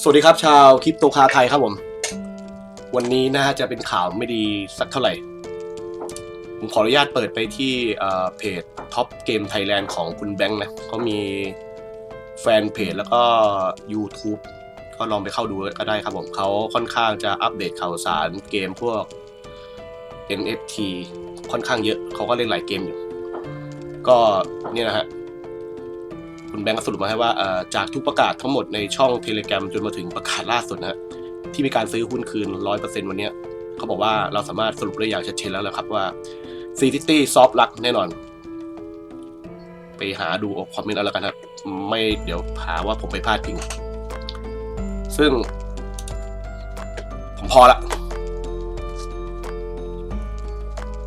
สวัสดีครับชาวคริปโตคาไทยครับผม วันนี้นะฮะจะเป็นข่าวไม่ดีสักเท่าไหร่ ผมขออนุญาตเปิดไปที่อ่อเพจท็อปเกมไทยแลนด์ของคุณแบงค์นะเขามีแฟนเพจแล้วก็ YouTube ก็ลองไปเข้าดูก็ได้ครับผมเขาค่อนข้างจะอัปเดตข่าวสารเกมพวก NFT ค่อนข้างเยอะเขาก็เล่นหลายเกมอยู่ ก็เนี่ยนะฮะ คุณแบงค์ก็สรุปมาให้ว่าจากทุกประกาศทั้งหมดในช่องเทเล gram จนมาถึงประกาศล่าสุดนะฮะที่มีการซื้อหุ้นคืน 100%วันนี้เขาบอกว่าเราสามารถสรุปได้อย่างชัดเจนแล้วแหละครับว่า c c t y Soft Luck แน่นอน ไปหาดูคอมเมนต์เอาแล้วกันครับ ไม่เดี๋ยวหาว่าผมไปพลาดพิง ซึ่ง ผมพอละ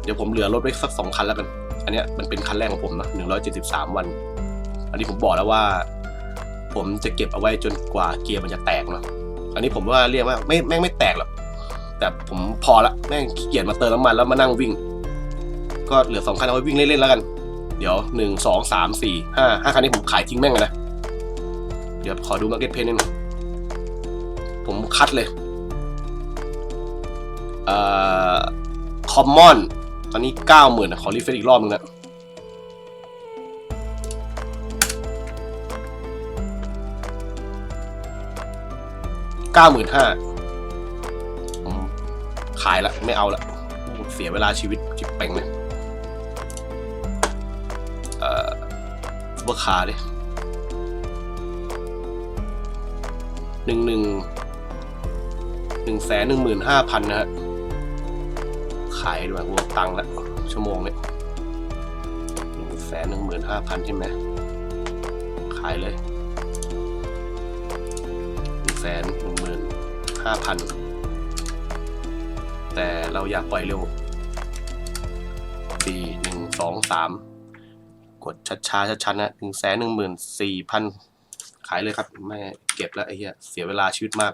เดี๋ยวผมเหลือรถไว้สักสองคันแล้วกัน อันนี้มันเป็นคันแรกของผมนะ173วัน อันนี้ผมบอกแล้วว่า ผมจะเก็บเอาไว้จนกว่าเกียร์มันจะแตกเนาะอันนี้ผมว่าเรียกว่าไม่แม่งไม่แตกหรอกแต่ผมพอละแม่งขี้เกียจมาเติมน้ำมันแล้วมานั่งวิ่ง ก็เหลือสองคันเอาไว้วิ่งเล่นๆแล้วกัน เดี๋ยวหนึ่งสองสามสี่ห้าห้าคันนี้ผมขายทิ้งแม่งเลยนะเดี๋ยวขอดูมาร์เก็ตเพนนิดหนึงผมคัดเลยเอ่อคอมมอนตอนนี้เก้าหมื่นขอรีเฟรชอีกรอบนึงนะ เก้าหมื่นห้าขายละไม่เอาละเสียเวลาชีวิตจิบเป่งเลยเอ่อซุปเปอร์คาร์ดิหนึ่งหนึ่งหนึ่งแสนหนึ่งหมื่นห้าพันนะฮะขายด้วยหัวตังค์ละชั่วโมงเนี่ยหนึ่งแสนหนึ่งหมื่นห้าพันใช่ไหมขายเลยหนึ่งแสนหนึ่ง หมื่นห้าพันแต่เราอยากปล่อยเร็วสี่หนึ่งสองสามกดชัดช้าชัดๆนะหนึ่งแสนหนึ่งหมื่นสี่พันขายเลยครับ ไม่เก็บแล้วไอ้เหี้ย เสียเวลาชีวิตมาก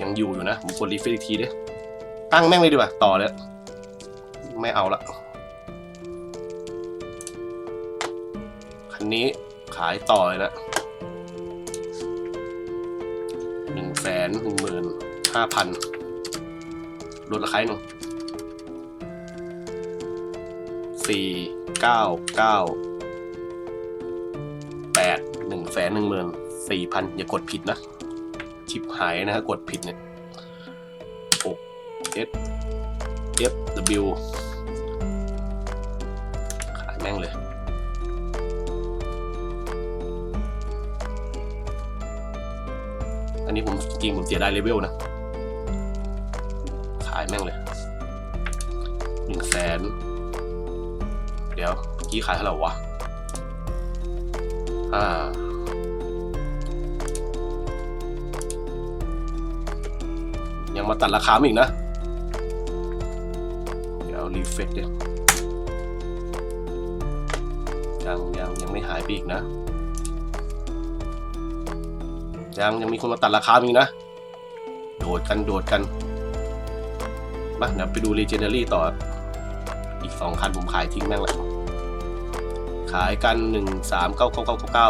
ยังอยู่อยู่นะ ผมกดรีเฟรชอีกทีดิตั้งแม่งเลยดีกว่า ต่อเลย ไม่เอาละคันนี้ขายต่อเลยนะหนึ่งแสนหนึ่งหมื่นห้าพันลดราคาหนึ่งสี่เก้าเก้าแปดหนึ่งแสนหนึ่งหมื่นสี่พันอย่ากดผิดนะ ชิปหายนะฮะกดผิดเนี่ย6 S F W ขาย แม่งเลยอันนี้ผมจริงผมเสียดายเลเวลนะขายแม่งเลยหนึ่งแสนเดี๋ยวกี้ขายเท่าไหร่วะอ่ายังมาตัดราคามาอีกนะ เดี๋ยวรีเฟกเดี๋ยว ยังยังยังไม่หายไปอีกนะ ยังยังมีคนมาตัดราคามีกนะ โดดกันโดดกันมาเดี๋ยวไปดู Legendary ต่อ อีกสองคันผมขายทิ้งแม่งเลยขายกันหนึ่งสามเก้าเก้าเก้าเก้า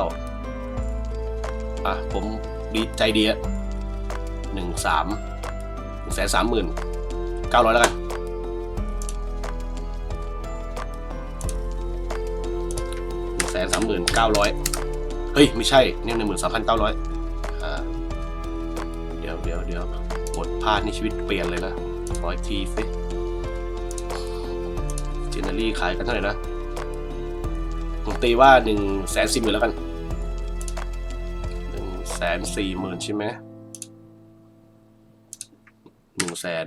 อะผมดีใจดีอะหนึ่งสามหนึ่งแสนสามหมื่นเก้าร้อยแล้วกัน นึ่งแสนสามหมื่นเก้าร้อยเฮ้ย ไม่ใช่เนี่ยหนึ่งหมื่นสามพันเก้าร้อยเดี๋ยวเดี๋ยวเดี๋ยวกดพลาดนี่ชีวิตเปลี่ยนเลยนะขออีกทีสิเจนเนอรี่ขายกันเท่าไหร่นะผมตีว่าหนึ่งแสนสี่หมื่นแล้วกันหนึ่งแสนสี่หมื่นใช่ไหมหนึ่งแสน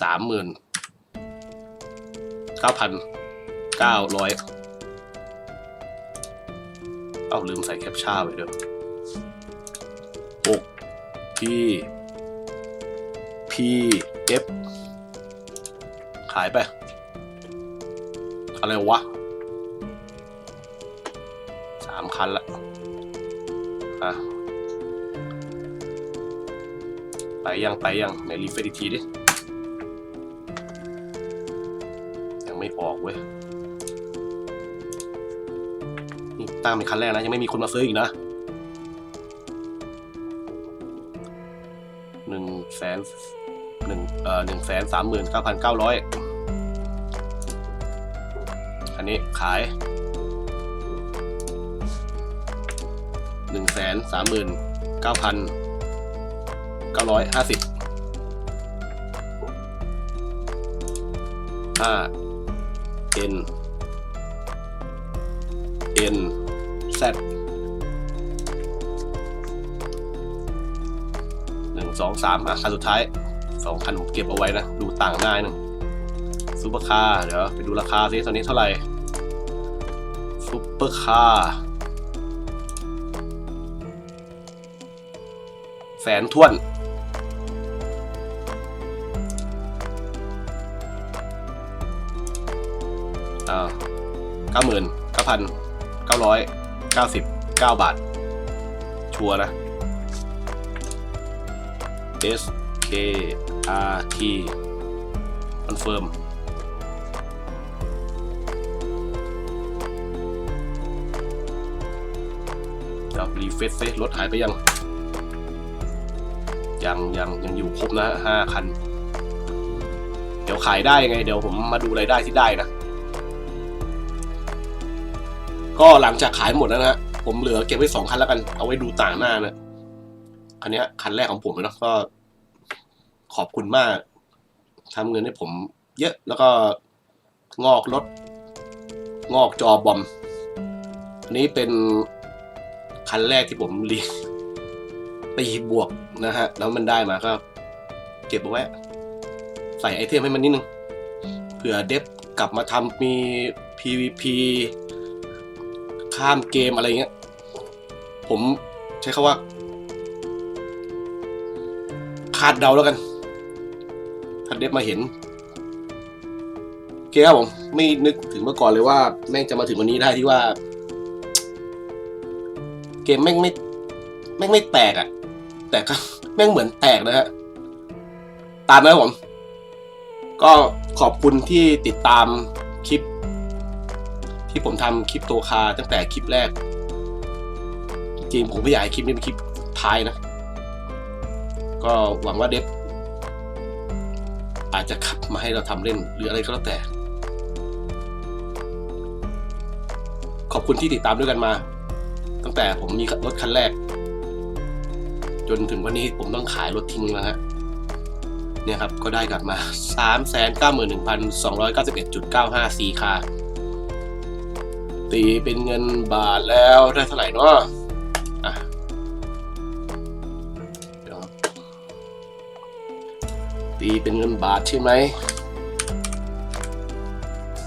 สามหมื่น ก้าพันเก้าร้อยเอาลืมใส่แคปชั่นไว้ด้วยหกพีพีเอฟขายไป อะไรวะสามคันละอะไปยัง ไปยัง ในรีเฟรชอีกทีดิ ไม่ออกเว้ย นี่ตั้งเป็นคันแรกนะ ยังไม่มีคนมาซื้ออีกนะหนึ่งแสนหนึ่งเอ่อหนึ่งแสนสามหมื่นเก้าพันเก้าร้อยอันนี้ขายหนึ่งแสนสามหมื่นเก้าพันเก้าร้อยห้าสิบห้า N N Z หนึ่งสองสามอะคันสุดท้ายสองคันผมเก็บเอาไว้นะ ดูต่างหน้าหนึ่งซูเปอร์คาร์เดี๋ยวไปดูราคาซิตอนนี้เท่าไหร่ซูเปอร์คาร์แสนท้วน อ่าเก้าหมื่นเก้าพันเก้าร้อยเก้าสิบเก้าบาท ชัวร์นะ S K R T คอนเฟิร์มเดี๋ยวรีเฟซซิรถหายไปยัง ยังยังยังอยู่ครบนะห้าคัน เดี๋ยวขายได้ยังไง เดี๋ยวผมมาดูรายได้ที่ได้นะ ก็หลังจากขายหมดแล้วนะผมเหลือเก็บไว้สองคันแล้วกัน เอาไว้ดูต่างหน้านะคันนี้คันแรกของผมเลยเนะก็ ขอบคุณมากทำเงินให้ผมเยอะแล้วก็งอกรถ งอกจอบอมอันนี้เป็นคันแรกที่ผมรีตีบวกนะฮะ แล้วมันได้มาก็ เก็บเอาไว้ ใส่ไอเทมให้มันนิดนึง เผื่อเดฟกลับมาทำมี PVP ข้ามเกมอะไรเงี้ย ผมใช้คาว่า คาดเดาแล้วกันถ้าเดฟมาเห็นโอเคครับผม ไม่นึกถึงเมื่อก่อนเลยว่า แม่งจะมาถึงวันนี้ได้ที่ว่า เกมแม่งไม่ แม่งไม่แตกอะแต่ก็แม่งเหมือนแตกนะฮะตามนะครับผม ก็ขอบคุณที่ติดตามคลิป ที่ผมทำคลิปโตคาตั้งแต่คลิปแรก จริงผมไม่อยากให้คลิปนี้เป็นคลิปท้ายนะ ก็หวังว่าเดฟอาจจะขับมาให้เราทำเล่นหรืออะไรก็แล้วแต่ ขอบคุณที่ติดตามด้วยกันมา ตั้งแต่ผมมีรถคันแรก จนถึงวันนี้ผมต้องขายรถทิ้งแล้วฮะเนี่ยครับก็ได้กลับมา 3 9 1 2 9 1 9 5 4ค่า ตีเป็นเงินบาทแล้วได้เท่าไหร่เนาะอะเดี๋ยวตีเป็นเงินบาทใช่ไหม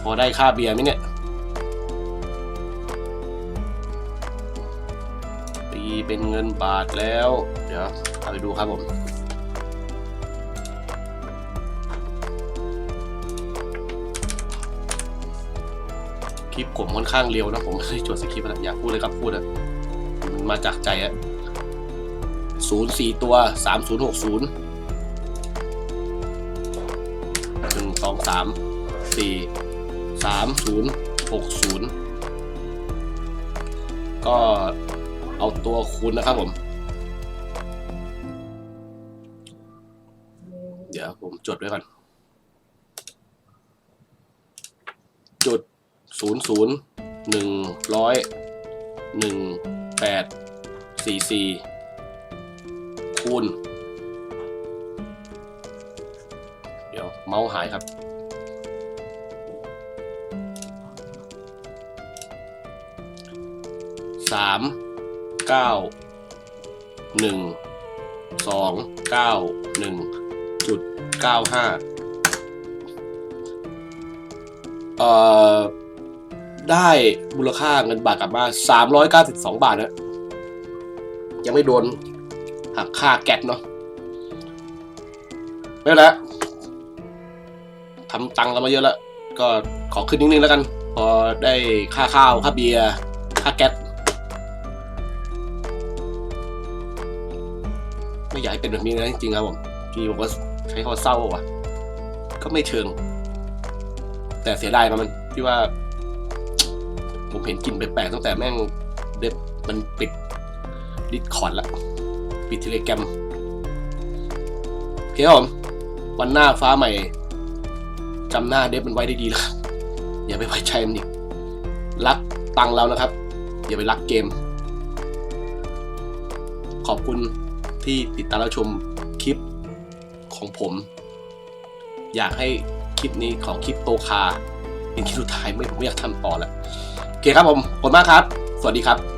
พอได้ค่าเบียร์ไหมเนี่ย ตีเป็นเงินบาทแล้ว เดี๋ยวเอาไปดูครับผม ลิปผมค่อนข้างเร็วนะผมไม่ได้จดสคริปต์นะอยากพูดเลยครับพูดอะมันมาจากใจอะศูนย์สี่ตัวสามศูนย์หกศูนย์หนึ่งสองสามสี่สามศูนย์หกศูนย์ก็เอาตัวคูณนะครับผม เดี๋ยวผมจดไว้ก่อน จุด ศูนย์ศูนย์หนึ่งร้อยหนึ่งแปดสี่สี่คูณ เดี๋ยวเมาส์หายครับ สามเก้าหนึ่งสองเก้าหนึ่งจุดเก้าห้าเอ่อ ได้มูลค่าเงินบาทกลับมา 392 บาทนะยังไม่โดนหักค่าแก๊สเนาะไม่เป็นไรทำตังค์กันมาเยอะแล้ว ก็ขอขึ้นนิดนึงแล้วกัน พอได้ค่าข้าว ค่าเบียร์ ค่าแก๊สไม่อยากให้เป็นแบบนี้นะจริงๆครับผมทีผมก็ใช้คำว่าเศร้าว่ะ ก็ไม่เชิง แต่เสียดายมันที่ว่า ผมเห็นกลินแปลกๆตั้งแต่แม่งเด็บมันปิดดิสคอร์ดละ ปิดเทเลแกรมโอเคครับผมวันหน้าฟ้าใหม่จำหน้าเดฟมันไว้ได้ดีแล้วอย่าไปไว้ใจมันอีกรักตังเรานะครับ อย่าไปรักเกม ขอบคุณที่ติดตามรับชมคลิปของผม อยากให้คลิปนี้ของคลิปโตคาเป็นคลิปสุดท้ายไม่ผมไม่อยากทำต่อแล้ว โอเคครับผมขอบคุณมากครับ สวัสดีครับ